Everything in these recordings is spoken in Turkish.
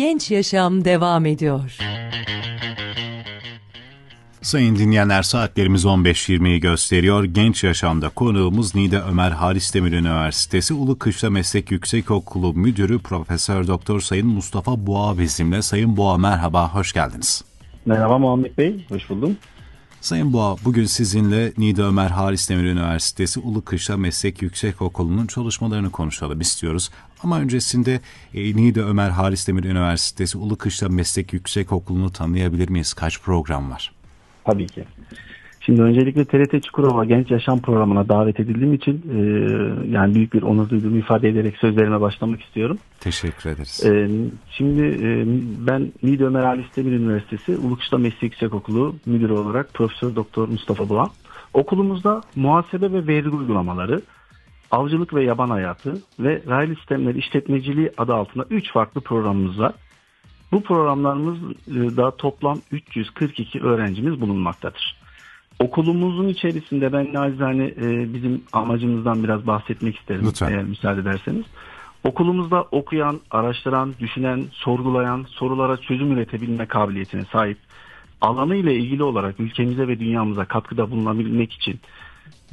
Genç Yaşam devam ediyor. Sayın dinleyenler saatlerimiz 15.20'yi gösteriyor. Genç Yaşam'da konuğumuz Nida Ömer Halis Demir Üniversitesi Ulu Kışla Meslek Yüksekokulu Müdürü Profesör Doktor Sayın Mustafa Boğa bizimle. Sayın Boğa merhaba, hoş geldiniz. Merhaba Muhammed Bey, hoş buldum. Sayın Boğa, bugün sizinle Nida Ömer Halis Demir Üniversitesi Ulu Kışla Meslek Yüksekokulu'nun çalışmalarını konuşalım istiyoruz. Ama öncesinde e, Nida Ömer Halis Demir Üniversitesi Ulu Kışla Meslek Yüksekokulu'nu tanıyabilir miyiz? Kaç program var? Tabii ki. Şimdi öncelikle TRT Çukurova Genç Yaşam Programı'na davet edildiğim için e, yani büyük bir onur duyduğumu ifade ederek sözlerime başlamak istiyorum. Teşekkür ederiz. E, şimdi e, ben Niğde Ömer Ali Demir Üniversitesi Ulukışla Meslek Yüksekokulu müdürü olarak Profesör Doktor Mustafa Boğa. Okulumuzda muhasebe ve vergi uygulamaları, avcılık ve yaban hayatı ve raylı sistemleri işletmeciliği adı altında 3 farklı programımız var. Bu programlarımızda toplam 342 öğrencimiz bulunmaktadır. Okulumuzun içerisinde ben nacizane e, bizim amacımızdan biraz bahsetmek isterim Lütfen. eğer müsaade ederseniz. Okulumuzda okuyan, araştıran, düşünen, sorgulayan, sorulara çözüm üretebilme kabiliyetine sahip, alanı ile ilgili olarak ülkemize ve dünyamıza katkıda bulunabilmek için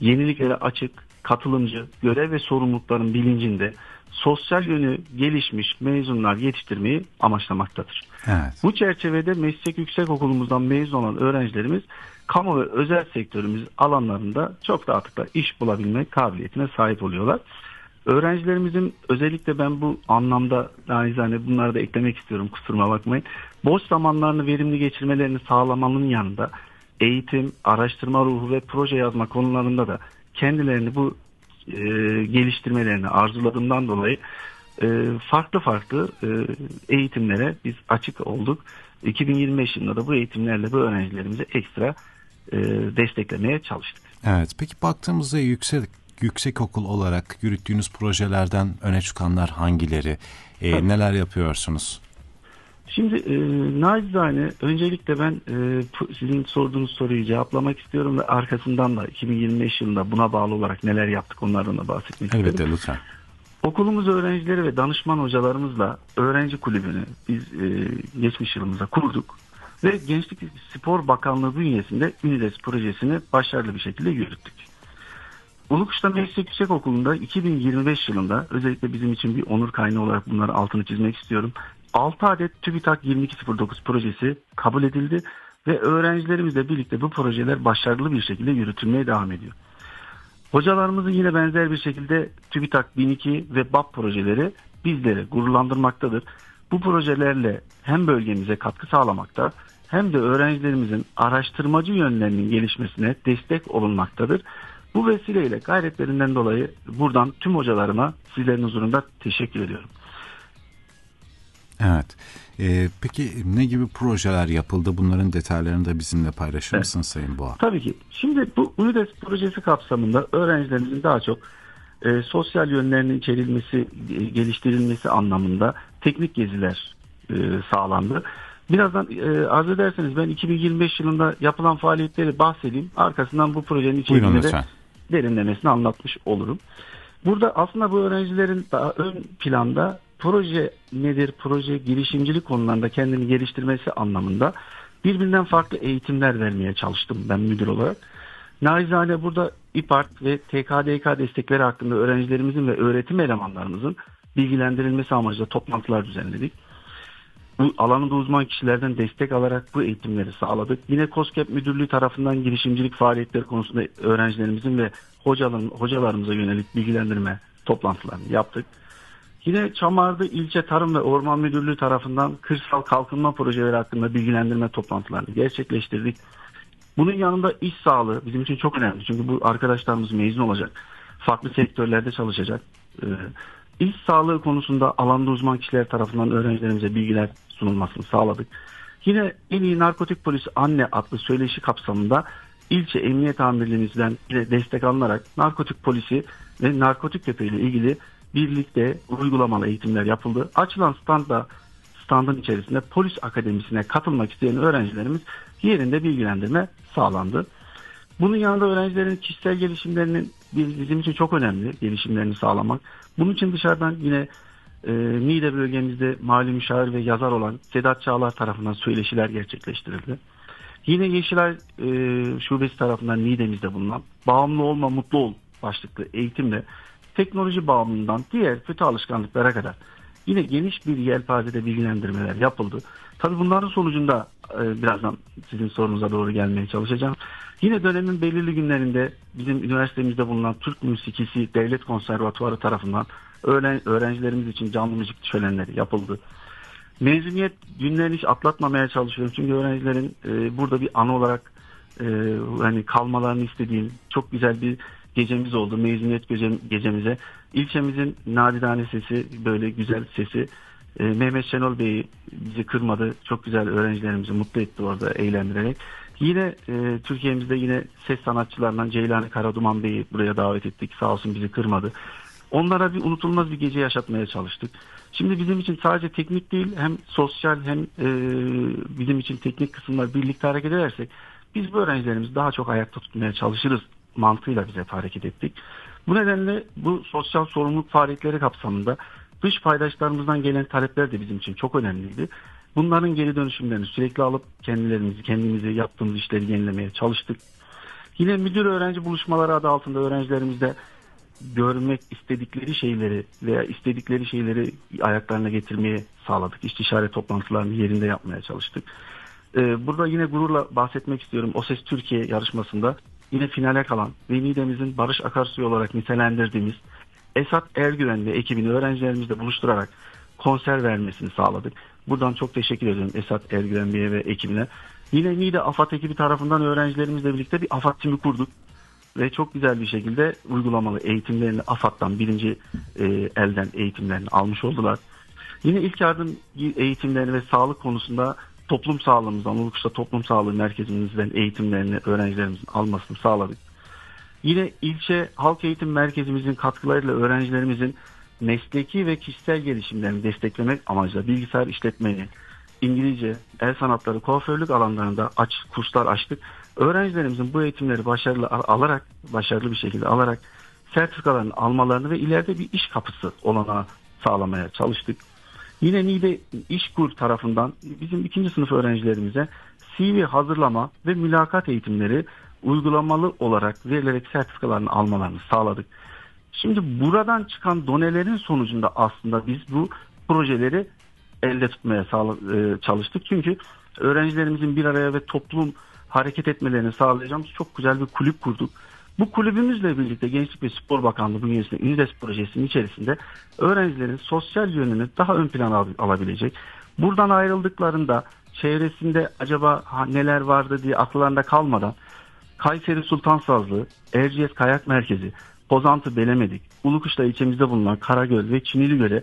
yeniliklere açık, katılımcı, görev ve sorumlulukların bilincinde sosyal yönü gelişmiş mezunlar yetiştirmeyi amaçlamaktadır. Evet. Bu çerçevede meslek yüksek okulumuzdan mezun olan öğrencilerimiz kamu ve özel sektörümüz alanlarında çok rahatlıkla iş bulabilme kabiliyetine sahip oluyorlar. Öğrencilerimizin özellikle ben bu anlamda naizane bunları da eklemek istiyorum kusuruma bakmayın. Boş zamanlarını verimli geçirmelerini sağlamanın yanında eğitim, araştırma ruhu ve proje yazma konularında da kendilerini bu e, geliştirmelerini arzuladığından dolayı e, farklı farklı e, eğitimlere biz açık olduk. 2025 yılında da bu eğitimlerle bu öğrencilerimizi ekstra e, desteklemeye çalıştık. Evet. Peki baktığımızda yüksek yüksek okul olarak yürüttüğünüz projelerden öne çıkanlar hangileri? E, neler yapıyorsunuz? Şimdi e, nacizane öncelikle ben e, sizin sorduğunuz soruyu cevaplamak istiyorum ve arkasından da 2025 yılında buna bağlı olarak neler yaptık onlardan da bahsetmek Elbette istiyorum. lütfen. Okulumuz öğrencileri ve danışman hocalarımızla öğrenci kulübünü biz e, geçmiş yılımızda kurduk ve Gençlik Spor Bakanlığı bünyesinde Ünides projesini başarılı bir şekilde yürüttük. Ulukuş'ta Meslek Yüksek Okulu'nda 2025 yılında özellikle bizim için bir onur kaynağı olarak bunları altını çizmek istiyorum. 6 adet TÜBİTAK 2209 projesi kabul edildi ve öğrencilerimizle birlikte bu projeler başarılı bir şekilde yürütülmeye devam ediyor. Hocalarımızın yine benzer bir şekilde TÜBİTAK 1002 ve BAP projeleri bizleri gururlandırmaktadır. Bu projelerle hem bölgemize katkı sağlamakta hem de öğrencilerimizin araştırmacı yönlerinin gelişmesine destek olunmaktadır. Bu vesileyle gayretlerinden dolayı buradan tüm hocalarıma sizlerin huzurunda teşekkür ediyorum. Evet. Ee, peki ne gibi projeler yapıldı? Bunların detaylarını da bizimle paylaşır Evet. mısın Sayın Boğa? Tabii ki. Şimdi bu UNIDES projesi kapsamında öğrencilerimizin daha çok e, sosyal yönlerinin içerilmesi, e, geliştirilmesi anlamında teknik geziler e, sağlandı. Birazdan e, arzu ederseniz ben 2025 yılında yapılan faaliyetleri bahsedeyim. Arkasından bu projenin içeriğini de derinlemesine anlatmış olurum. Burada aslında bu öğrencilerin daha ön planda proje nedir, proje girişimcilik konularında kendini geliştirmesi anlamında birbirinden farklı eğitimler vermeye çalıştım ben müdür olarak. Naizane burada İPART ve TKDK destekleri hakkında öğrencilerimizin ve öğretim elemanlarımızın bilgilendirilmesi amacıyla toplantılar düzenledik. Bu alanında uzman kişilerden destek alarak bu eğitimleri sağladık. Yine COSGAP Müdürlüğü tarafından girişimcilik faaliyetleri konusunda öğrencilerimizin ve hocaların, hocalarımıza yönelik bilgilendirme toplantılarını yaptık. Yine Çamardı İlçe Tarım ve Orman Müdürlüğü tarafından kırsal kalkınma projeleri hakkında bilgilendirme toplantılarını gerçekleştirdik. Bunun yanında iş sağlığı bizim için çok önemli. Çünkü bu arkadaşlarımız mezun olacak. Farklı sektörlerde çalışacak. Ee, iş sağlığı konusunda alanda uzman kişiler tarafından öğrencilerimize bilgiler sunulmasını sağladık. Yine en iyi narkotik polisi anne adlı söyleşi kapsamında ilçe emniyet amirliğimizden de destek alınarak narkotik polisi ve narkotik köpeğiyle ilgili birlikte uygulamalı eğitimler yapıldı. Açılan standa standın içerisinde polis akademisine katılmak isteyen öğrencilerimiz yerinde bilgilendirme sağlandı. Bunun yanında öğrencilerin kişisel gelişimlerinin bizim için çok önemli gelişimlerini sağlamak. Bunun için dışarıdan yine e, Niğde bölgemizde mali müşavir ve yazar olan Sedat Çağlar tarafından söyleşiler gerçekleştirildi. Yine Yeşilay e, Şubesi tarafından Niğde'mizde bulunan Bağımlı Olma Mutlu Ol başlıklı eğitimle teknoloji bağımlılığından diğer kötü alışkanlıklara kadar yine geniş bir yelpazede bilgilendirmeler yapıldı. Tabii bunların sonucunda e, birazdan sizin sorunuza doğru gelmeye çalışacağım. Yine dönemin belirli günlerinde bizim üniversitemizde bulunan Türk Müzikisi Devlet Konservatuarı tarafından öğren, öğrencilerimiz için canlı müzik şölenleri yapıldı. Mezuniyet günlerini hiç atlatmamaya çalışıyorum. Çünkü öğrencilerin e, burada bir anı olarak e, hani kalmalarını istediğim çok güzel bir gecemiz oldu. Mezuniyet gecem, gecemize. İlçemizin nadidane sesi, böyle güzel sesi. E, Mehmet Şenol Bey bizi kırmadı. Çok güzel öğrencilerimizi mutlu etti orada eğlendirerek. Yine e, Türkiye'mizde yine ses sanatçılarından Ceylani Karaduman Bey'i buraya davet ettik. Sağ olsun bizi kırmadı. Onlara bir unutulmaz bir gece yaşatmaya çalıştık. Şimdi bizim için sadece teknik değil hem sosyal hem e, bizim için teknik kısımlar birlikte hareket edersek biz bu öğrencilerimizi daha çok ayakta tutmaya çalışırız mantığıyla bize hareket ettik. Bu nedenle bu sosyal sorumluluk faaliyetleri kapsamında dış paydaşlarımızdan gelen talepler de bizim için çok önemliydi. Bunların geri dönüşümlerini sürekli alıp kendilerimizi, kendimizi yaptığımız işleri yenilemeye çalıştık. Yine müdür öğrenci buluşmaları adı altında öğrencilerimizde görmek istedikleri şeyleri veya istedikleri şeyleri ayaklarına getirmeye sağladık. İstişare toplantılarını yerinde yapmaya çalıştık. Ee, burada yine gururla bahsetmek istiyorum. O Ses Türkiye yarışmasında yine finale kalan ve Niğde'mizin barış akarsuyu olarak nitelendirdiğimiz Esat Ergüven ve ekibini öğrencilerimizle buluşturarak konser vermesini sağladık. Buradan çok teşekkür ediyorum Esat Ergüven Bey'e ve ekibine. Yine Niğde AFAD ekibi tarafından öğrencilerimizle birlikte bir AFAD timi kurduk ve çok güzel bir şekilde uygulamalı eğitimlerini AFAD'dan birinci e, elden eğitimlerini almış oldular. Yine ilk yardım eğitimlerini ve sağlık konusunda toplum sağlığımızdan, Ulukuş'ta toplum sağlığı merkezimizden eğitimlerini öğrencilerimizin almasını sağladık. Yine ilçe halk eğitim merkezimizin katkılarıyla öğrencilerimizin mesleki ve kişisel gelişimlerini desteklemek amacıyla bilgisayar işletmeni, İngilizce, el sanatları, kuaförlük alanlarında aç kurslar açtık. Öğrencilerimizin bu eğitimleri başarılı alarak, başarılı bir şekilde alarak sertifikalarını almalarını ve ileride bir iş kapısı olana sağlamaya çalıştık. Yine Niğde İşkur tarafından bizim ikinci sınıf öğrencilerimize CV hazırlama ve mülakat eğitimleri uygulamalı olarak verilerek sertifikalarını almalarını sağladık. Şimdi buradan çıkan donelerin sonucunda aslında biz bu projeleri elde tutmaya e, çalıştık. Çünkü öğrencilerimizin bir araya ve toplum hareket etmelerini sağlayacağımız çok güzel bir kulüp kurduk. Bu kulübümüzle birlikte Gençlik ve Spor Bakanlığı bünyesinde UNIDES projesinin içerisinde öğrencilerin sosyal yönünü daha ön plana alabilecek. Buradan ayrıldıklarında çevresinde acaba neler vardı diye akıllarında kalmadan Kayseri Sultan Sazlı, Erciyes Kayak Merkezi, Pozantı Belemedik, Ulukuş'ta ilçemizde bulunan Karagöl ve Çinili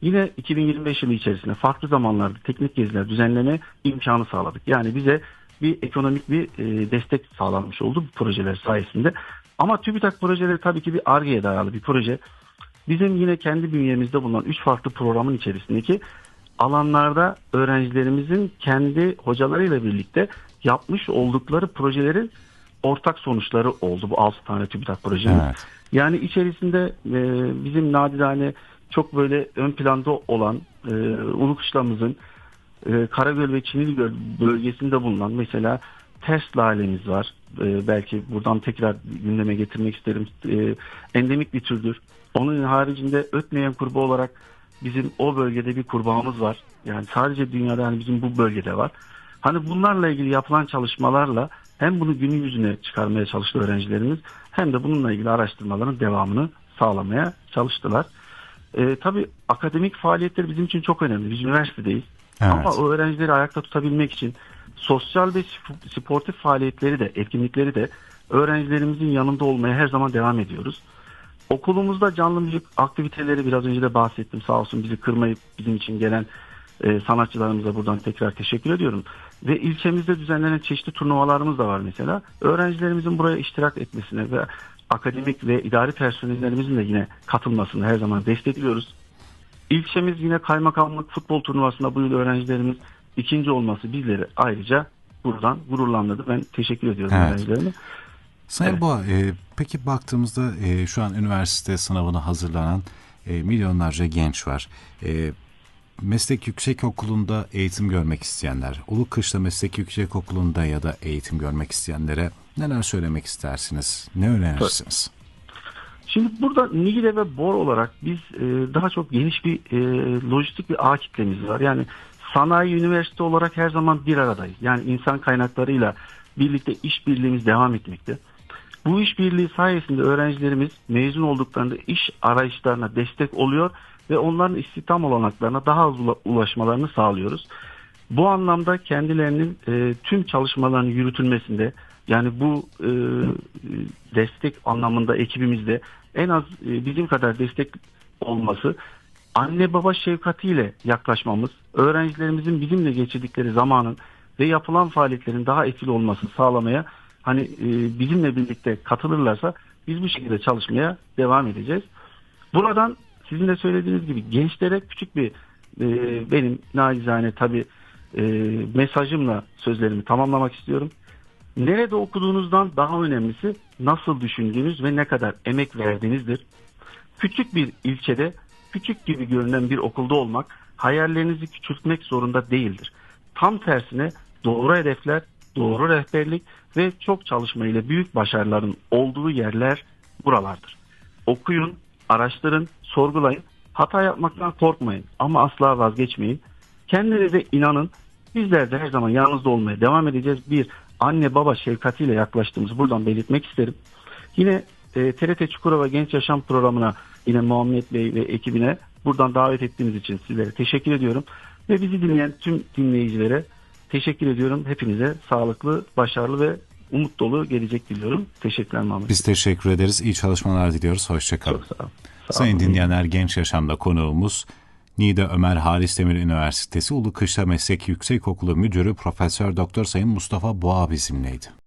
yine 2025 yılı içerisinde farklı zamanlarda teknik geziler düzenleme imkanı sağladık. Yani bize bir ekonomik bir e, destek sağlanmış oldu bu projeler sayesinde. Ama TÜBİTAK projeleri tabii ki bir ARGE'ye dayalı bir proje. Bizim yine kendi bünyemizde bulunan 3 farklı programın içerisindeki alanlarda öğrencilerimizin kendi hocalarıyla birlikte yapmış oldukları projelerin ortak sonuçları oldu bu 6 tane TÜBİTAK projenin. Evet. Yani içerisinde e, bizim nadidane çok böyle ön planda olan e, Ulukışlamızın e, Karagöl ve Çinilgöl bölgesinde bulunan mesela Tesla ailemiz var. E, belki buradan tekrar gündeme getirmek isterim. E, endemik bir türdür. Onun haricinde ötmeyen kurbağa olarak bizim o bölgede bir kurbağamız var. Yani sadece dünyada yani bizim bu bölgede var. Hani bunlarla ilgili yapılan çalışmalarla hem bunu günün yüzüne çıkarmaya çalıştı öğrencilerimiz hem de bununla ilgili araştırmaların devamını sağlamaya çalıştılar. E, tabii akademik faaliyetler bizim için çok önemli. Biz üniversitedeyiz. Evet. Ama o öğrencileri ayakta tutabilmek için sosyal ve sportif faaliyetleri de, etkinlikleri de öğrencilerimizin yanında olmaya her zaman devam ediyoruz. Okulumuzda canlı müzik aktiviteleri biraz önce de bahsettim. Sağ olsun bizi kırmayıp bizim için gelen e, sanatçılarımıza buradan tekrar teşekkür ediyorum. Ve ilçemizde düzenlenen çeşitli turnuvalarımız da var mesela. Öğrencilerimizin buraya iştirak etmesine ve akademik ve idari personellerimizin de yine katılmasını her zaman destekliyoruz. İlçemiz yine kaymakamlık futbol turnuvasında bu yıl öğrencilerimiz ikinci olması bizleri ayrıca buradan gururlandırdı. Ben teşekkür ediyorum evet. öğrencilerime. Sayın evet. Boğa, e, peki baktığımızda e, şu an üniversite sınavına hazırlanan e, milyonlarca genç var. E, Meslek Yüksekokulu'nda eğitim görmek isteyenler, Ulukışla Meslek Yüksekokulu'nda ya da eğitim görmek isteyenlere neler söylemek istersiniz? Ne önerirsiniz? Şimdi burada Niğde ve Bor olarak biz e, daha çok geniş bir e, lojistik bir ağ kitlemiz var. Yani sanayi üniversite olarak her zaman bir aradayız. Yani insan kaynaklarıyla birlikte işbirliğimiz devam etmekte. Bu işbirliği sayesinde öğrencilerimiz mezun olduklarında iş arayışlarına destek oluyor ve onların istihdam olanaklarına daha hızlı ulaşmalarını sağlıyoruz. Bu anlamda kendilerinin e, tüm çalışmalarının yürütülmesinde yani bu e, destek anlamında ekibimizde en az e, bizim kadar destek olması anne baba şefkatiyle yaklaşmamız, öğrencilerimizin bizimle geçirdikleri zamanın ve yapılan faaliyetlerin daha etkili olması sağlamaya hani e, bizimle birlikte katılırlarsa biz bu şekilde çalışmaya devam edeceğiz. Buradan sizin de söylediğiniz gibi gençlere küçük bir e, benim nacizane tabi e, mesajımla sözlerimi tamamlamak istiyorum. Nerede okuduğunuzdan daha önemlisi nasıl düşündüğünüz ve ne kadar emek verdiğinizdir. Küçük bir ilçede küçük gibi görünen bir okulda olmak hayallerinizi küçültmek zorunda değildir. Tam tersine doğru hedefler, doğru rehberlik ve çok çalışma ile büyük başarıların olduğu yerler buralardır. Okuyun, araştırın, sorgulayın. Hata yapmaktan korkmayın ama asla vazgeçmeyin. Kendinize inanın. Bizler de her zaman yanınızda olmaya devam edeceğiz. Bir anne baba şefkatiyle yaklaştığımızı buradan belirtmek isterim. Yine e, TRT Çukurova Genç Yaşam programına yine Muhammed Bey ve ekibine buradan davet ettiğiniz için sizlere teşekkür ediyorum. Ve bizi dinleyen tüm dinleyicilere teşekkür ediyorum. Hepinize sağlıklı, başarılı ve umut dolu gelecek diliyorum. Teşekkürler Muhammed. Biz teşekkür ederiz. İyi çalışmalar diliyoruz. Hoşçakalın. Çok sağ olun. Sağ Sayın dinleyenler Genç Yaşam'da konuğumuz Niğde Ömer Halis Demir Üniversitesi Ulukışla Meslek Yüksekokulu Müdürü Profesör Doktor Sayın Mustafa Boğa bizimleydi.